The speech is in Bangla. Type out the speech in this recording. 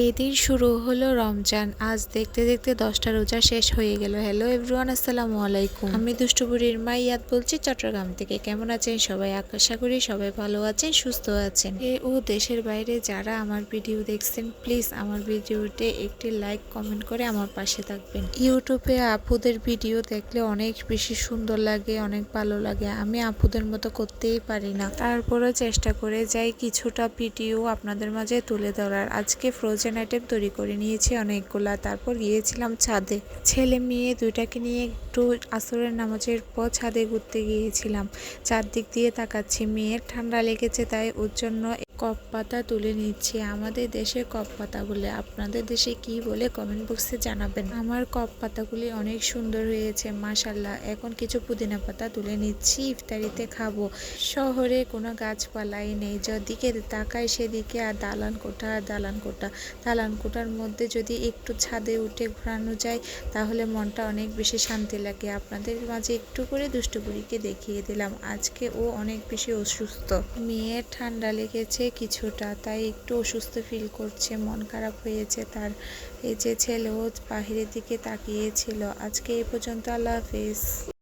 এই দিন শুরু হলো রমজান। আজ দেখতে দেখতে দশটা রোজা শেষ হয়ে গেল। হ্যালো এভরিওয়ান আসসালামু আলাইকুম। আমি দুষ্টপুরীর মা ইয়াদ বলছি, চট্টগ্রাম থেকে। কেমন আছেন সবাই? আশা করি সবাই ভালো আছেন, সুস্থ আছেন। এ ও দেশের বাইরে যারা আমার ভিডিও দেখছেন প্লিজ আমার ভিডিওতে একটি লাইক কমেন্ট করে আমার পাশে থাকবেন। ইউটিউবে আপুদের ভিডিও দেখলে অনেক বেশি সুন্দর লাগে, অনেক ভালো লাগে। আমি আপুদের মতো করতেই পারি না। তারপরে চেষ্টা করে যাই কিছুটা ভিডিও আপনাদের মাঝে তুলে ধরার। আজকে ফ্রোজেন আইটেম তৈরি করে নিয়েছি, অনেকগুলা। তারপর গিয়েছিলাম ছাদে। ছেলে মেয়ে দুইটাকে নিয়ে একটু আসরের নামাজের পর ছাদে ঘুরতে গিয়েছিলাম। চারদিক দিয়ে তাকাচ্ছি, মেয়ের ঠান্ডা লেগেছে তাই ওর জন্য কপ পাতা তুলে নিচ্ছি। আমাদের দেশে কপ পাতা বলে আপনাদের দেশে কি বলে কমেন্ট বক্সে জানাবেন। আমার কপ পাতাগুলি অনেক সুন্দর হয়েছে মাশাল্লাহ এখন কিছু পুদিনা পাতা তুলে নিচ্ছি, ইফতারিতে খাব। শহরে কোনো গাছপালাই নেই, যদিকে তাকায় সেদিকে আর দালান কোঠা, আর দালান কোঠা। দালান কোঠার মধ্যে যদি একটু ছাদে উঠে ঘোরানো যায়, তাহলে মনটা অনেক বেশি শান্তি লাগে। আপনাদের মাঝে একটু করে দুষ্টুপুরিকে দেখিয়ে দিলাম। আজকে ও অনেক বেশি অসুস্থ। মেয়ের ঠান্ডা লেগেছে কিছুটা, তাই একটু অসুস্থ ফিল করছে, মন খারাপ হয়েছে তার। এই যে ছেলেও বাহিরের দিকে তাকিয়েছিল। আজকে এই পর্যন্ত আল্লাহ হাফিজ।